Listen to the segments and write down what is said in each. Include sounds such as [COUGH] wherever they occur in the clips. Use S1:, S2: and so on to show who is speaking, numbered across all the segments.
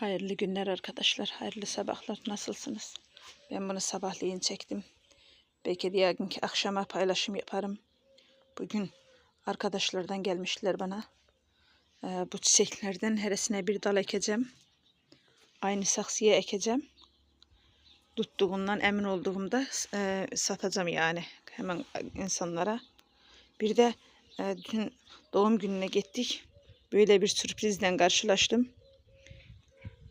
S1: Hayırlı günler arkadaşlar. Hayırlı sabahlar. Nasılsınız? Ben bunu sabahleyin çektim. Belki diğer günkü akşama paylaşım yaparım. Bugün arkadaşlardan gelmişler bana. Ee, bu çiçeklerden heresine bir dal ekeceğim. Aynı saksıya ekeceğim. Tuttuğundan emin olduğumda e, satacağım yani hemen insanlara. Bir de e, dün doğum gününe gittik. Böyle bir sürprizle karşılaştım.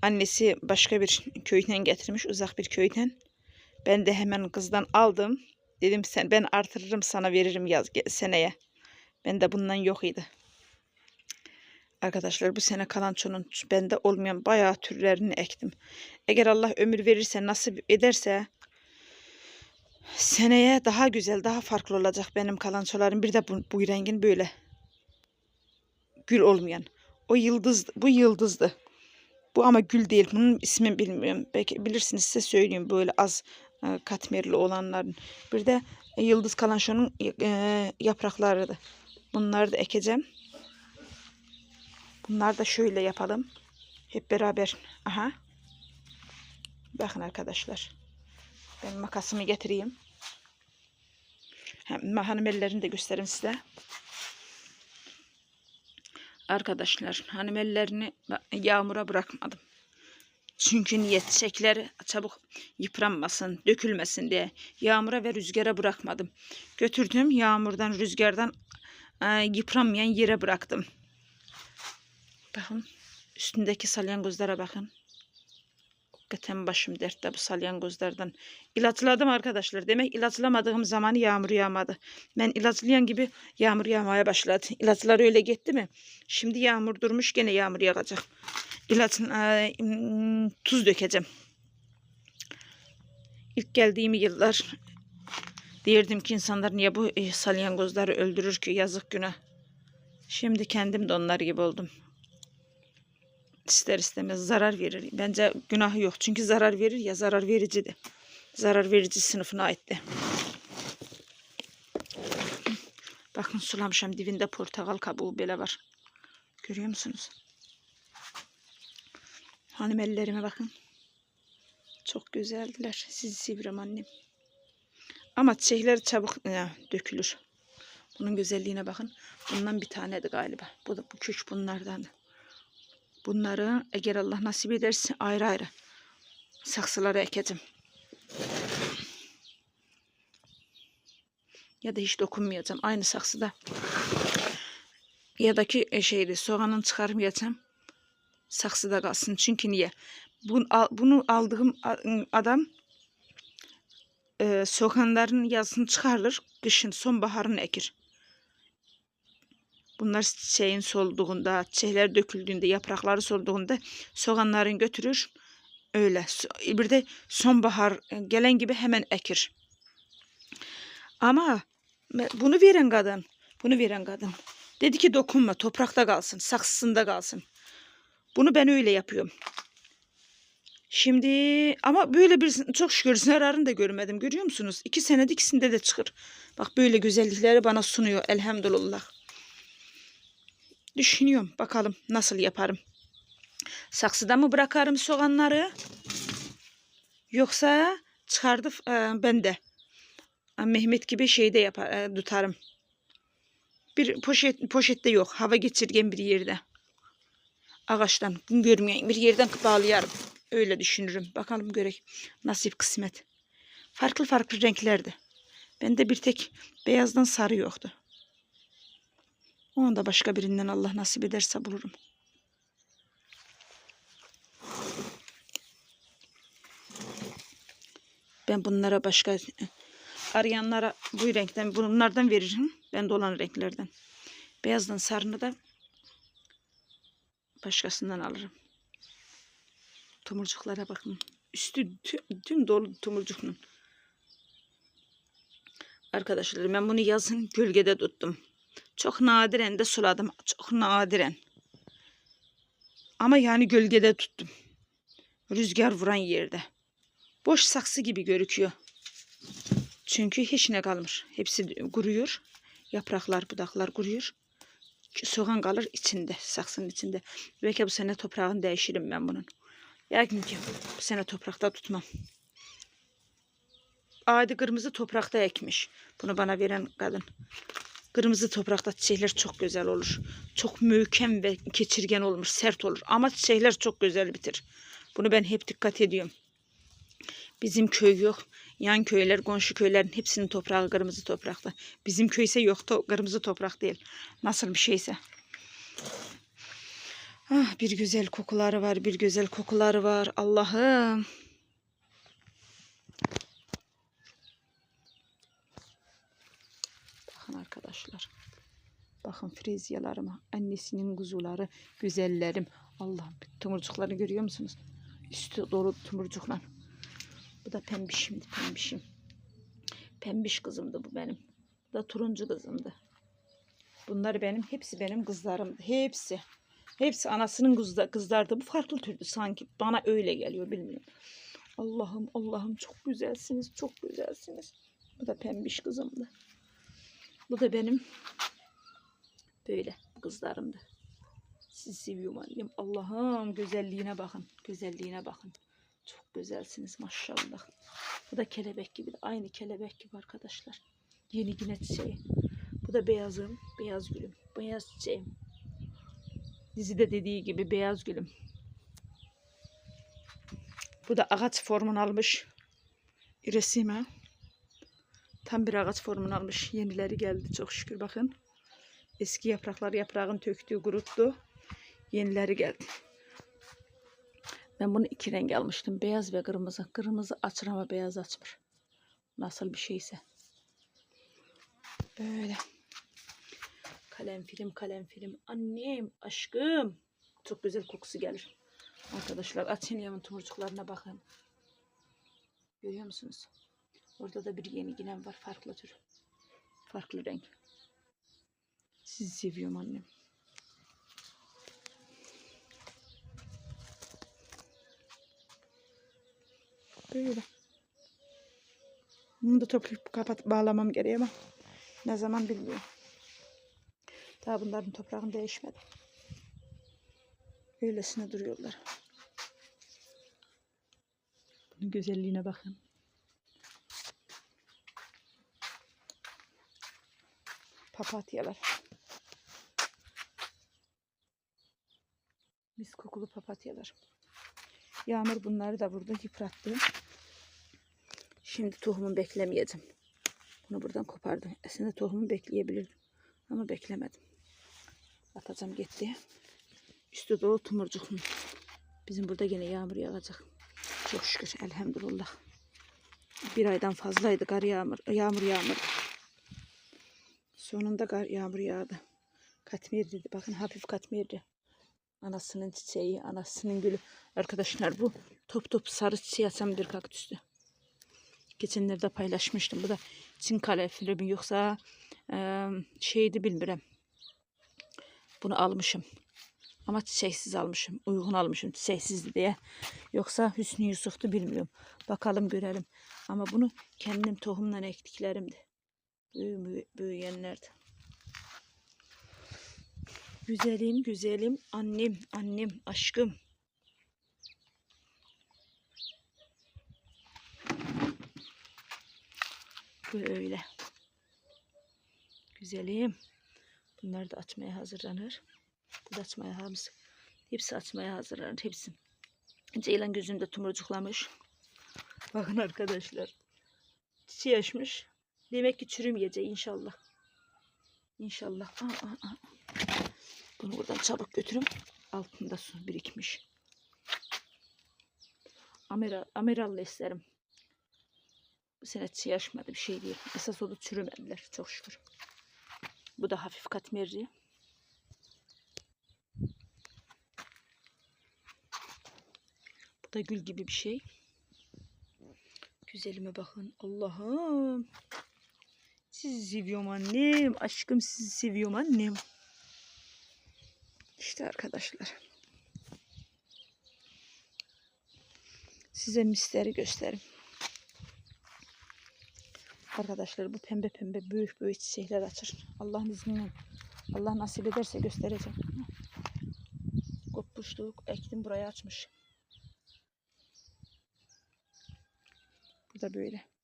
S1: Annesi başka bir köyden getirmiş, uzak bir köyden. Ben de hemen kızdan aldım. Dedim sen ben artırırım sana veririm yaz seneye. Ben de bundan yok idi. Arkadaşlar bu sene kalançonun bende olmayan bayağı türlerini ektim. Eğer Allah ömür verirse nasip ederse seneye daha güzel, daha farklı olacak benim kalançolarım. Bir de bu, bu rengin böyle gül olmayan. O yıldız, bu yıldızdı. Bu ama gül değil. Bunun ismini bilmiyorum. Belki bilirsiniz size söyleyeyim böyle az e, katmerli olanların. Bir de e, yıldız kalançonun e, yapraklarıydı. Bunları da ekeceğim. Bunlar da şöyle yapalım. Hep beraber. Aha. Bakın arkadaşlar. Ben makasımı getireyim. Hem hanım ellerini de göstereyim size. Arkadaşlar hanım ellerini yağmura bırakmadım. Çünkü niye çiçekleri çabuk yıpranmasın, dökülmesin diye yağmura ve rüzgara bırakmadım. Götürdüm yağmurdan, rüzgardan e, yıpranmayan yere bıraktım. Bakın üstündeki salyangozlara bakın. Hakikaten başım dertte bu salyangozlardan. İlaçladım arkadaşlar. Demek ilaçlamadığım zaman yağmur yağmadı. Ben ilaçlayan gibi yağmur yağmaya başladı. İlaçlar öyle gitti mi? Şimdi yağmur durmuş gene yağmur yağacak. İlaç, e, mm, tuz dökeceğim. İlk geldiğim yıllar derdim ki insanlar niye bu e, salyangozları öldürür ki yazık günah. Şimdi kendim de onlar gibi oldum ister istemez zarar verir. Bence günahı yok. Çünkü zarar verir ya zarar vericidi. Zarar verici sınıfına aitti. Bakın sulamışam dibinde portakal kabuğu böyle var. Görüyor musunuz? Hanım ellerime bakın. Çok güzeldiler. Sizi seviyorum annem. Ama çiçekler çabuk ya, dökülür. Bunun güzelliğine bakın. Bundan bir taneydi galiba. Bu da bu küç bunlardan. Bunları eğer Allah nasip ederse ayrı ayrı saksılara ekeceğim. Ya da hiç dokunmayacağım. Aynı saksıda. Ya da ki e, şeydi soğanın çıkarmayacağım. Saksıda kalsın. Çünkü niye? Bunu, aldığım adam e, soğanların yazını çıkarır. Kışın sonbaharını ekir. Bunlar çiçeğin solduğunda, çiçekler döküldüğünde, yaprakları solduğunda soğanların götürür. Öyle. Bir de sonbahar gelen gibi hemen ekir. Ama bunu veren kadın, bunu veren kadın dedi ki dokunma, toprakta kalsın, saksısında kalsın. Bunu ben öyle yapıyorum. Şimdi ama böyle bir çok şükür zararını da görmedim. Görüyor musunuz? İki senede ikisinde de çıkır. Bak böyle güzellikleri bana sunuyor elhamdülillah. Düşünüyorum. Bakalım nasıl yaparım. Saksıda mı bırakarım soğanları? Yoksa çıkardı e, ben de. Mehmet gibi şeyde yapar, e, tutarım. Bir poşet poşette yok. Hava geçirgen bir yerde. Ağaçtan görmeyen bir yerden bağlayarım. Öyle düşünürüm. Bakalım görek. Nasip kısmet. Farklı farklı renklerde. Bende bir tek beyazdan sarı yoktu. Onu da başka birinden Allah nasip ederse bulurum. Ben bunlara başka arayanlara bu renkten bunlardan veririm. Ben de olan renklerden. Beyazdan sarını da başkasından alırım. Tomurcuklara bakın. Üstü tüm, dolu tomurcukla. Arkadaşlar ben bunu yazın gölgede tuttum. Çok nadiren de suladım. Çok nadiren. Ama yani gölgede tuttum. Rüzgar vuran yerde. Boş saksı gibi görüküyor. Çünkü hiç ne kalmış. Hepsi kuruyor. Yapraklar, budaklar kuruyor. Soğan kalır içinde, saksının içinde. Belki bu sene toprağını değişirim ben bunun. Yəqin ki, bu sene toprakta tutmam. Adi kırmızı toprakta ekmiş. Bunu bana veren kadın. Kırmızı toprakta çiçekler çok güzel olur. Çok möhkem ve keçirgen olur, sert olur. Ama çiçekler çok güzel bitir. Bunu ben hep dikkat ediyorum. Bizim köy yok. Yan köyler, komşu köylerin hepsinin toprağı kırmızı toprakta. Bizim köy ise yok, to kırmızı toprak değil. Nasıl bir şeyse. Ah, bir güzel kokuları var, bir güzel kokuları var. Allah'ım. Arkadaşlar. Bakın frezyalarıma. Annesinin kuzuları, güzellerim. Allah'ım tomurcuklarını görüyor musunuz? Üstü dolu tomurcuklar. Bu da pembişimdi, pembişim. Pembiş kızımdı bu benim. Bu da turuncu kızımdı. Bunlar benim, hepsi benim kızlarımdı. Hepsi. Hepsi anasının kızda, kızlardı. Bu farklı türdü sanki. Bana öyle geliyor bilmiyorum. Allah'ım Allah'ım çok güzelsiniz. Çok güzelsiniz. Bu da pembiş kızımdı. Bu da benim böyle kızlarımdı. Sizi seviyorum annem. Allah'ım güzelliğine bakın. Güzelliğine bakın. Çok güzelsiniz maşallah. Bu da kelebek gibi. Aynı kelebek gibi arkadaşlar. Yeni yine çiçeği. Bu da beyazım. Beyaz gülüm. Beyaz çiçeğim. Dizide dediği gibi beyaz gülüm. Bu da ağaç formunu almış. Resime. Tam bir ağaç formunu almış. Yenileri geldi çok şükür bakın. Eski yapraklar yaprağın töktüğü kuruttu. Yenileri geldi. Ben bunu iki renk almıştım. Beyaz ve kırmızı. Kırmızı açır ama beyaz açmır. Nasıl bir şeyse. Böyle. Kalem film kalem film. Annem aşkım. Çok güzel kokusu gelir. Arkadaşlar Atinia'nın tomurcuklarına bakın. Görüyor musunuz? Orada da bir yeni ginen var. Farklı tür. Farklı renk. Sizi seviyorum annem. Böyle. Bunu da toplayıp kapat bağlamam gereği ama ne zaman bilmiyorum. Daha bunların toprağın değişmedi. Öylesine duruyorlar. Bunun güzelliğine bakın. Papatyalar. Mis kokulu papatyalar. Yağmur bunları da burada yıprattı. Şimdi tohumu beklemeyeceğim. Bunu buradan kopardım. Aslında tohumu bekleyebilirdim. Ama beklemedim. Atacağım gitti. Üstü dolu tumurcuk. Bizim burada yine yağmur yağacak. Çok şükür elhamdülillah. Bir aydan fazlaydı kar yağmur, yağmur yağmur. Sonunda kar yağmur yağdı. Katmer dedi. Bakın hafif katmerdi. Anasının çiçeği, anasının gülü. Arkadaşlar bu top top sarı çiçeği açan bir kaktüstü. Geçenlerde paylaşmıştım. Bu da Çin kalefili mi yoksa e, şeydi bilmiyorum. Bunu almışım. Ama çiçeksiz almışım. Uygun almışım çiçeksizdi diye. Yoksa Hüsnü Yusuf'tu bilmiyorum. Bakalım görelim. Ama bunu kendim tohumdan ektiklerimdi. Büyü, büyüyenlerdi. Güzelim, güzelim, annem, annem, aşkım. Böyle. Güzelim. Bunlar da açmaya hazırlanır. Bu da açmaya hazır. Hepsi açmaya hazırlanır. Hepsi. Ceylan gözünde tumurcuklamış. Bakın arkadaşlar. Çiçeği açmış. Demek ki çürümeyecek inşallah. İnşallah. Aa, aa. Bunu buradan çabuk götürüm. Altında su birikmiş. Amera, amerallı isterim. Bu sene çiğ açmadı bir şey değil. Esas o da çürümediler çok şükür. Bu da hafif katmerli. Bu da gül gibi bir şey. Güzelime bakın. Allah'ım. Sizi seviyorum annem. Aşkım sizi seviyorum annem. İşte arkadaşlar. Size misleri göstereyim. Arkadaşlar bu pembe pembe büyük büyük çiçekler açır. Allah'ın izniyle. Allah nasip ederse göstereceğim. Kopmuşluk ektim buraya açmış. Bu da böyle.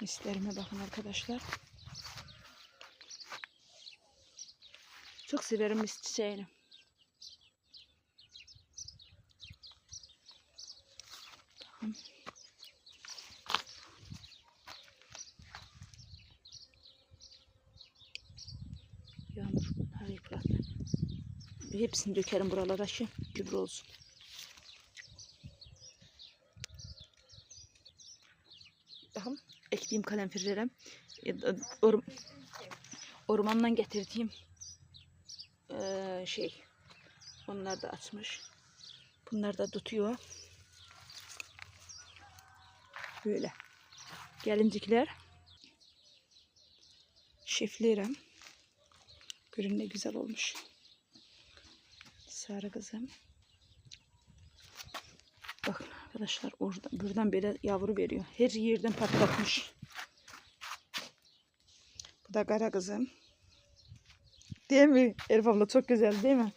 S1: Mislerime bakın arkadaşlar. Çok severim mis çiçeğini. Bakın. Yağmur bunları yıprattı. Hepsini dökerim buralara şey gübre olsun. Bakın ektiğim kalemfirlerim or, ormandan getirdiğim eee, şey onlar da açmış. Bunlar da tutuyor. Böyle. Gelincikler. Şiflerim. Görün ne güzel olmuş. Sarı kızım. Arkadaşlar orada buradan böyle yavru veriyor. Her yerden patlatmış. Bu da kara kızım. Değil mi? Elif abla çok güzel değil mi?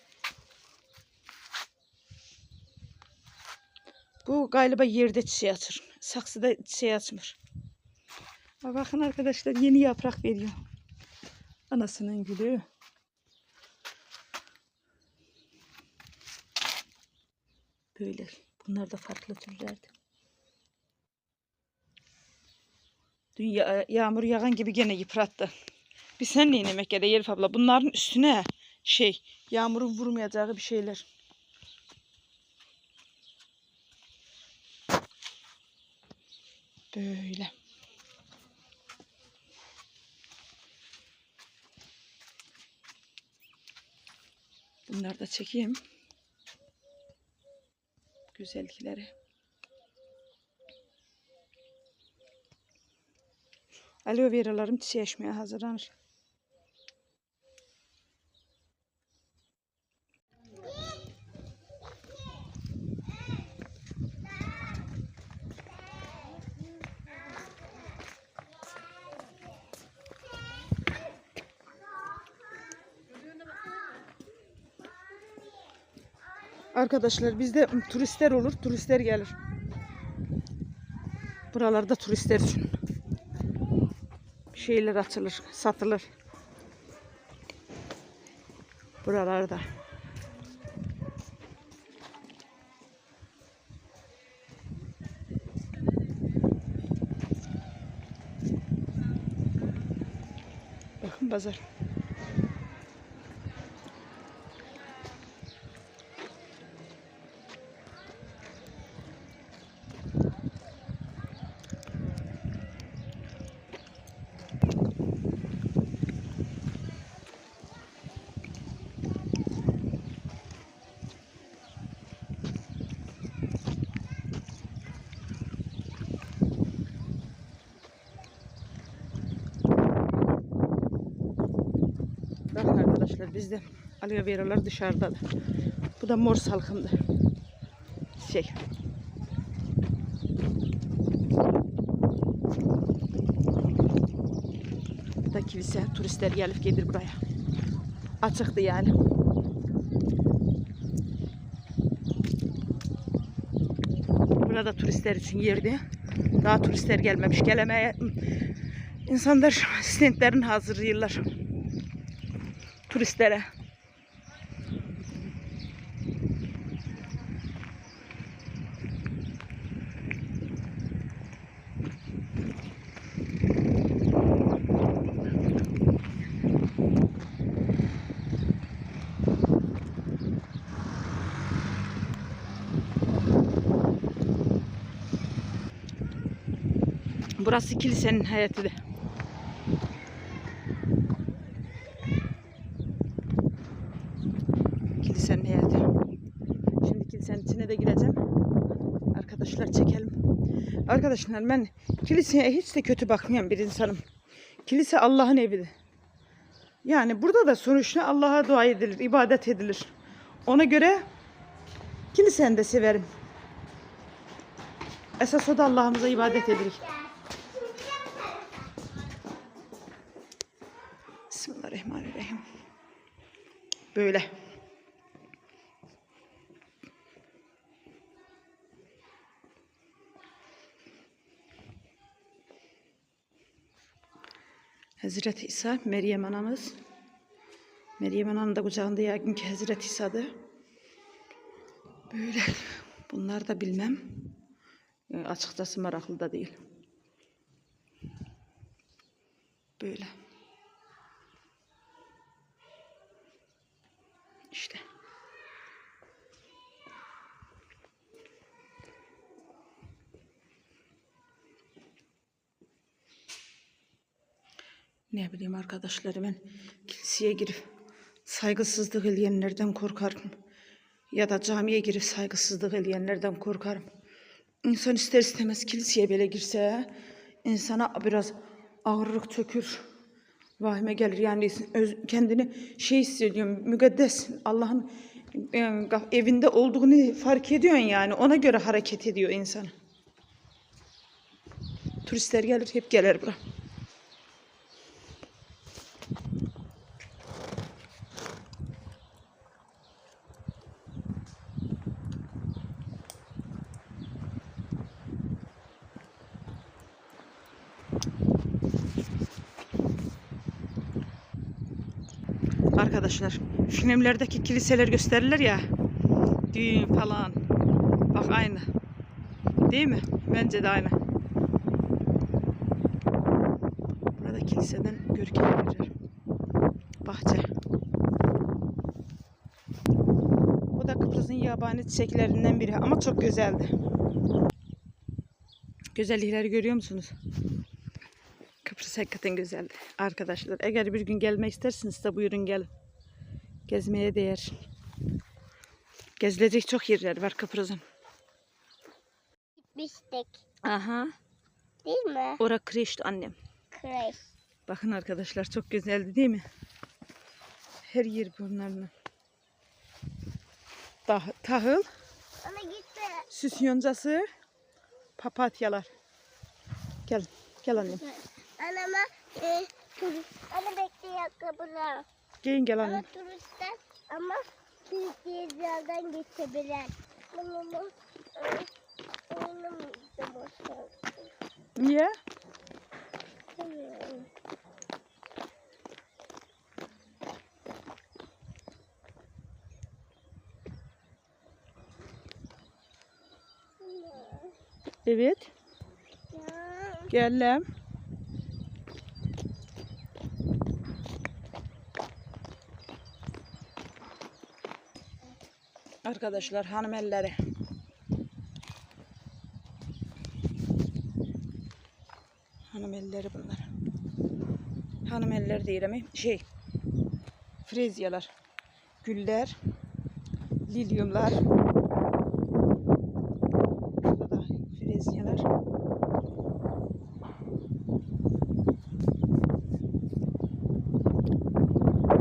S1: Bu galiba yerde çiçeği açır. Saksıda çiçeği açmır. Bakın arkadaşlar yeni yaprak veriyor. Anasının gülü. Böyle. Bunlar da farklı türlerdi. Dün ya- yağmur yağan gibi gene yıprattı. Bir sen ne yemek da Elif abla. Bunların üstüne şey yağmurun vurmayacağı bir şeyler. Böyle. Bunları da çekeyim. Güzellikleri. Aloe veralarım çiçeğleşmeye hazırlanır. Arkadaşlar bizde turistler olur, turistler gelir. Buralarda turistler için şeyler açılır, satılır. Buralarda. Bakın pazar. Arkadaşlar bizde aloe veralar dışarıda da. Bu da mor salkımdı. Şey. Bu da kilise. Turistler gelip gelir buraya. Açıktı yani. Burada turistler için yerdi. Daha turistler gelmemiş. Gelemeye insanlar [LAUGHS] stentlerini hazırlıyorlar turistlere. Burası kilisenin hayatı. Kilisenin hayatı. Şimdi kilisenin içine de gireceğim. Arkadaşlar çekelim. Arkadaşlar ben kiliseye hiç de kötü bakmayan bir insanım. Kilise Allah'ın evidir. Yani burada da sonuçta Allah'a dua edilir, ibadet edilir. Ona göre kiliseni de severim. Esas o da Allah'ımıza ibadet edilir. Bismillahirrahmanirrahim. Böyle. Hazreti İsa, Meryem anamız. Meryem ananın da kucağında yakın ki Hazreti İsa'dı. Böyle. Bunlar da bilmem. E, açıkçası meraklı da değil. Böyle. Ne bileyim arkadaşlar ben kiliseye girip saygısızlık eleyenlerden korkarım. Ya da camiye girip saygısızlık eleyenlerden korkarım. İnsan ister istemez kiliseye böyle girse insana biraz ağırlık çökür. Vahime gelir yani öz- kendini şey hissediyorum müqeddes Allah'ın e, evinde olduğunu fark ediyorsun yani ona göre hareket ediyor insan. Turistler gelir hep gelir buraya. Arkadaşlar filmlerdeki kiliseler gösterirler ya. Düğün falan. Bak aynı. Değil mi? Bence de aynı. Burada kiliseden görkem verir. Bahçe. Bu da Kıbrıs'ın yabani çiçeklerinden biri ama çok güzeldi. Güzellikleri görüyor musunuz? Kıbrıs hakikaten güzeldi. Arkadaşlar eğer bir gün gelmek isterseniz de buyurun gelin. Gezmeye değer. Gezilecek çok yerler var Kıbrıs'ın.
S2: Gitmiştik.
S1: Aha.
S2: Değil mi?
S1: Ora kreşti annem.
S2: Kreş.
S1: Bakın arkadaşlar çok güzeldi değil mi? Her yer bunlarla. Tah tahıl,
S2: Ana gitti.
S1: süs yoncası, papatyalar. Gel, gel annem.
S2: Anama e. Ana bekle ayakkabılar.
S1: Gelin gel
S2: Ama
S1: annem.
S2: turistler ama Türkiye'den şarkı.
S1: Niye?
S2: Bilmiyorum.
S1: Evet.
S2: Ya,
S1: Arkadaşlar hanım elleri. Hanım elleri bunlar. Hanım elleri değil şey frezyalar. Güller. Lilyumlar. Burada da frezyalar.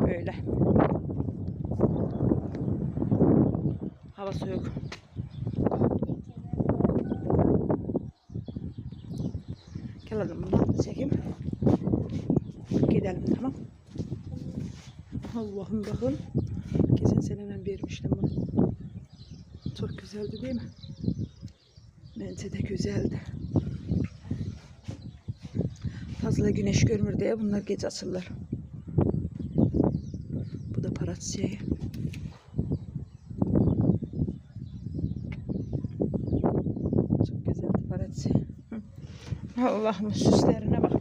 S1: Böyle. Hava soğuk. Gel hadi bunu da çekeyim. Gidelim tamam. Allah'ım bakın. Geçen sene ben vermiştim bunu. Çok güzeldi değil mi? Bence de güzeldi. Fazla güneş görmür diye bunlar gece açılır. Bu da parat şeyi. Çok güzeldi. Hı. Allah'ım süslerine bak.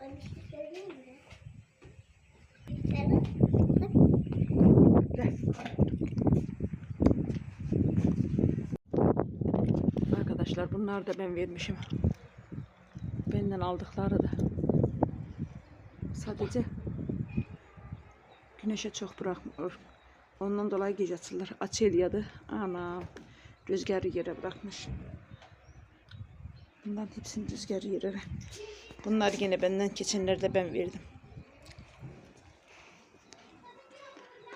S2: Anne bir şey söyleyeyim mi? Evet.
S1: Gel. Arkadaşlar bunlar da ben vermişim. Benden aldıkları da. Sadece güneşe çok bırakmıyor. Ondan dolayı gece açılır. Açılyadı. Ana rüzgarı yere bırakmış. Bundan hepsini rüzgarı yere. Bunlar yine benden geçenlerde ben verdim.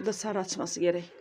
S1: Bu da sarı açması gerek.